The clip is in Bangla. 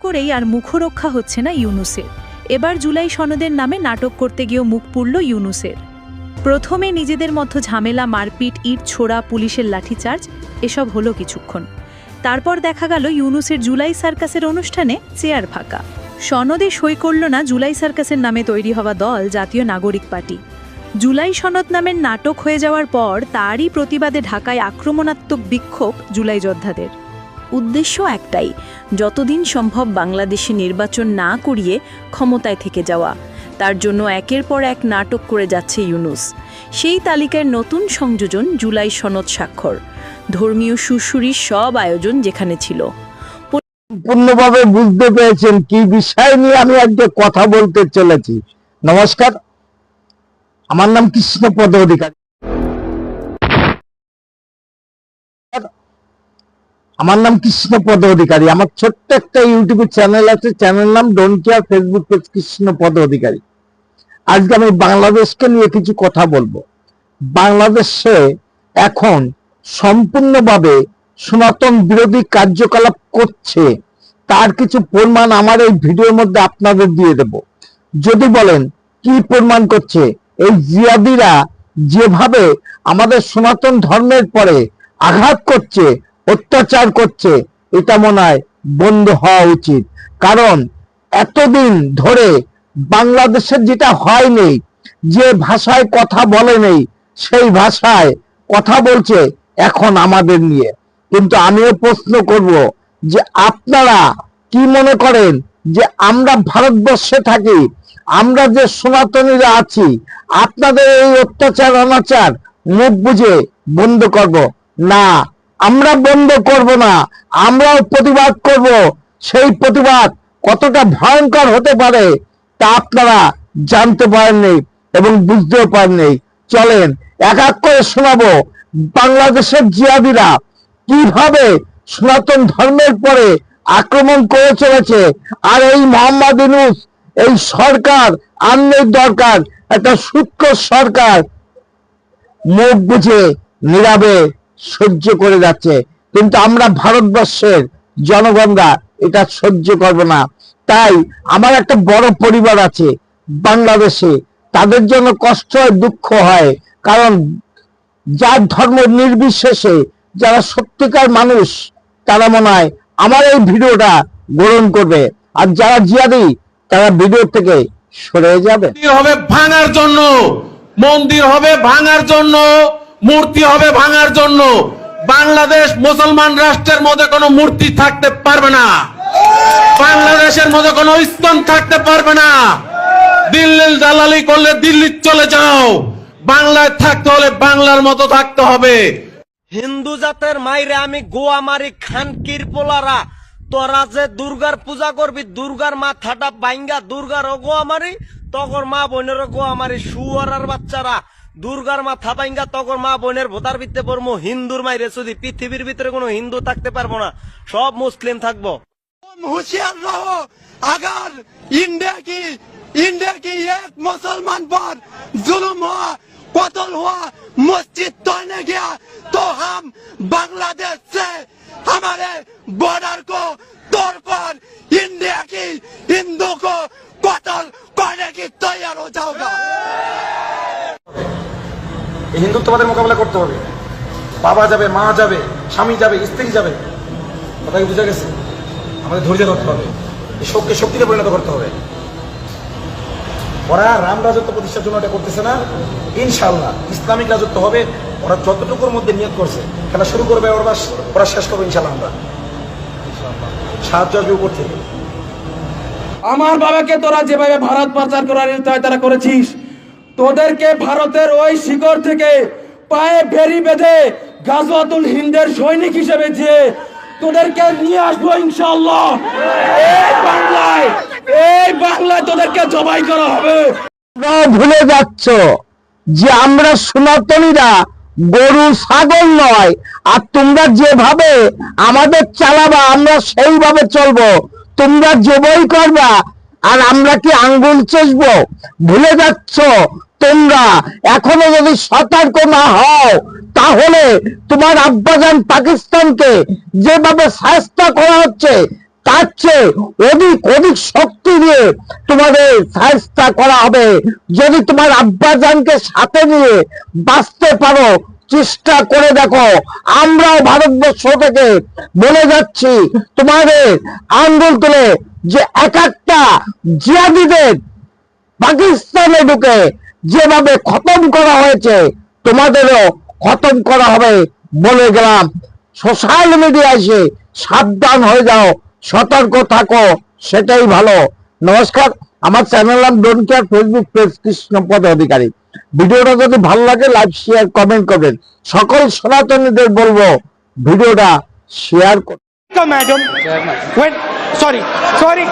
করেই আর মুখরক্ষা হচ্ছে না ইউনুসের। এবার জুলাই সনদের নামে নাটক করতে গিয়েও মুখ পুড়ল ইউনুসের। প্রথমে নিজেদের মধ্যে ঝামেলা, মারপিট, ইট ছোড়া, পুলিশের লাঠিচার্জ, এসব হলো কিছুক্ষণ। তারপর দেখা গেল ইউনুসের জুলাই সার্কাসের অনুষ্ঠানে চেয়ার ফাঁকা। সনদে সই করল না জুলাই সার্কাসের নামে তৈরি হওয়া দল, জাতীয় নাগরিক পার্টি। জুলাই সনদ নামের নাটক হয়ে যাওয়ার পর তারই প্রতিবাদে ঢাকায় আক্রমণাত্মক বিক্ষোভ জুলাই যোদ্ধাদের। উদ্দেশ্য একটাই, যতদিন সম্ভব বাংলাদেশে নির্বাচন না করিয়ে ক্ষমতায় থেকে যাওয়া। তার জন্য একের পর এক নাটক করে যাচ্ছে ইউনুস। সেই তালিকায় নতুন সংযোজন জুলাই সনদ স্বাক্ষর। ধর্মীয় সুশুরির সব আয়োজন যেখানে ছিল। সম্পূর্ণভাবে বুঝতে পেরেছেন কি বিষয় নিয়ে আমি আজকে কথা বলতে চলেছি। নমস্কার। আমার নাম কৃষ্ণপদ অধিকারী। আমার নাম কৃষ্ণপদ অধিকারী আমার ছোট্ট একটা ইউটিউব চ্যানেল আছে চ্যানেল নাম don't care Facebook page Krishnapada Adhikari আজকে আমি বাংলাদেশকে নিয়ে কিছু কথা বলব। বাংলাদেশে এখন সম্পূর্ণভাবে সনাতন বিরোধী কার্যকলাপ করছে। তার কিছু প্রমাণ আমার এই ভিডিওর মধ্যে আপনাদের দিয়ে দেব। যদি বলেন, কি প্রমাণ করছে? এই জিয়াদিরা যেভাবে আমাদের সনাতন ধর্মের পরে আঘাত করছে অত্যাচার করছে, এটা মনে হয় বন্ধ হওয়া উচিত। কারণ এতদিন ধরে বাংলাদেশের যেটা হয়নি, যে ভাষায় কথা বলে নেই, সেই ভাষায় কথা বলছে এখন আমাদের নিয়ে। কিন্তু আমিও প্রশ্ন করব যে আপনারা কি মনে করেন যে আমরা ভারতবর্ষে থাকি, আমরা যে সনাতনীরা আছি, আপনাদের এই অত্যাচার অনাচার মুখ বুঝে বন্ধ করব? না আমরা বন্ধ করব না, আমরাও প্রতিবাদ করব। সেই প্রতিবাদ কতটা ভয়ঙ্কর হতে পারে তা আপনারা জানতে পারেননি এবং বুঝতেও পারেননি। চলেন, এক এক করে শোনাবো বাংলাদেশের জিয়াদিরা কীভাবে সনাতন ধর্মের পরে আক্রমণ করে চলেছে। আর এই মোহাম্মদ ইনুস এই সরকার আন্নের দরকার, একটা সূক্ষ্ম সরকার মুখ বুঝে নীরবে। সহ্য করে যাচ্ছে। কিন্তু আমরা ভারতবর্ষের জনগণরা এটা সহ্য করব না। তাই আমার একটা বড় পরিবার আছে বাংলাদেশে। তাদের জন্য কষ্ট হয়, দুঃখ হয়। কারণ যার ধর্ম নির্বিশেষে যারা সত্যিকার মানুষ, তারা মনে হয় আমার এই ভিডিওটা গ্রহণ করবে। আর যারা জিয়াদি তারা ভিডিও থেকে সরে যাবে। হবে ভাঙার জন্য। মন্দির হবে ভাঙার জন্য। মূর্তি হবে ভাঙার জন্য। বাংলাদেশ মুসলমান রাষ্ট্রের মধ্যে কোনো মূর্তি থাকতে পারবে না। বাংলাদেশের মধ্যে কোনো স্তন থাকতে পারবে না। দিল্লির দালালি করলে দিল্লি চলে যাও। বাংলায় থাকতে হলে বাংলার মতো থাকতে হবে। হিন্দু জাতের মাইরে আমি গোয়া মারি খানকির পোলারা তোরা যে দুর্গার পূজা করবি, দুর্গার মাথাটা বাইঙ্গা দুর্গার গোয়া মারি তখন মা বোনের গোয়া মারি, শুয়ারার বাচ্চারা। দুর্গার মাথা বাইঙ্গা তগর মা বোনের ভোতার ভিত্তে পড়বো হিন্দুর মাইরে যদি পৃথিবীর ভিতরে কোনো হিন্দু থাকতে পারবো না সব মুসলিম থাকবো होशियार रहो अगर इंडिया की इंडिया की एक मुसलमान पर जुल्म हुआ कत्ल हुआ मस्जिद तोड़ने गया तो हम बांग्लादेश से हमारे बॉर्डर को तोड़कर इंडिया की हिंदू को कत्ल करने की तैयार हो जाओगा এই হিন্দুত্ববাদের মোকাবেলা করতে হবে। বাবা যাবে, মা যাবে, স্বামী যাবে, স্ত্রী যাবে। কথা বুঝা গেছে? আমাদের ধৈর্য ধরতে হবে। এই শোককে শক্তিতে পরিণত করতে হবে। ওরা রাম রাজত্ব প্রতিষ্ঠার জন্য এটা করতেছে না। ইনশাল্লাহ ইসলামিক রাজত্ব হবে। ওরা যতটুকুর মধ্যে নিয়োগ করছে, খেলা শুরু করবে ওরা ওরা শেষ করবে ইনশাল্লাহ আমরা। সাহায্য আসবে উপর থেকে। আমার বাবাকে তোরা যেভাবে ভারত পাচার করার তারা করেছিস তোদেরকে ভারতের ওই শিকড় থেকে পায়ে বেরি বেঁধে গাজওয়াতুল হিন্দের সৈনিক হিসেবে যে তোদেরকে নিয়ে আসব ইনশাল্লাহ এই বাংলায় এই বাংলায় তোদেরকে জবাই করা হবে। ভুলে যাচ্ছ যে আমরা সনাতনীরা গরু, ছাগল নয়। আর তোমরা যেভাবে আমাদের চালাবা, আমরা সেইভাবে চলবো। তোমরা জবই করবা, আর আমরা কি আঙ্গুল চষবো? ভুলে যাচ্ছ তোমরা এখনও যদি সতর্ক না হও, তাহলে তোমার আব্বাজান পাকিস্তানকে যেভাবে সাহস্তা করা হচ্ছে, তার চেয়ে অধিক অধিক শক্তি দিয়ে তোমাদের সাহায্য করা হবে। যদি তোমার আব্বাজানকে সাথে নিয়ে বাঁচতে পারো, চেষ্টা করে দেখো। আমরাও ভারতবর্ষ থেকে বলে যাচ্ছি, তোমাদের আঙ্গুল তুলে যে এক একটা জিয়াদিদের পাকিস্তানে ঢুকে যেভাবে খতম করা হয়েছে তোমাদেরও খতম করা হবে বলে গেলাম। সোশ্যাল মিডিয়া এসে সাবধান হয়ে যাও সতর্ক থাকো সেটাই ভালো। নমস্কার আমার চ্যানেল নাম don't care Facebook page Krishnapada Adhikari. ভিডিওটা যদি ভালো লাগে লাইক শেয়ার কমেন্ট করবেন। সকল সনাতনীদের বলব ভিডিওটা শেয়ার করুন। Madam. Sorry sorry.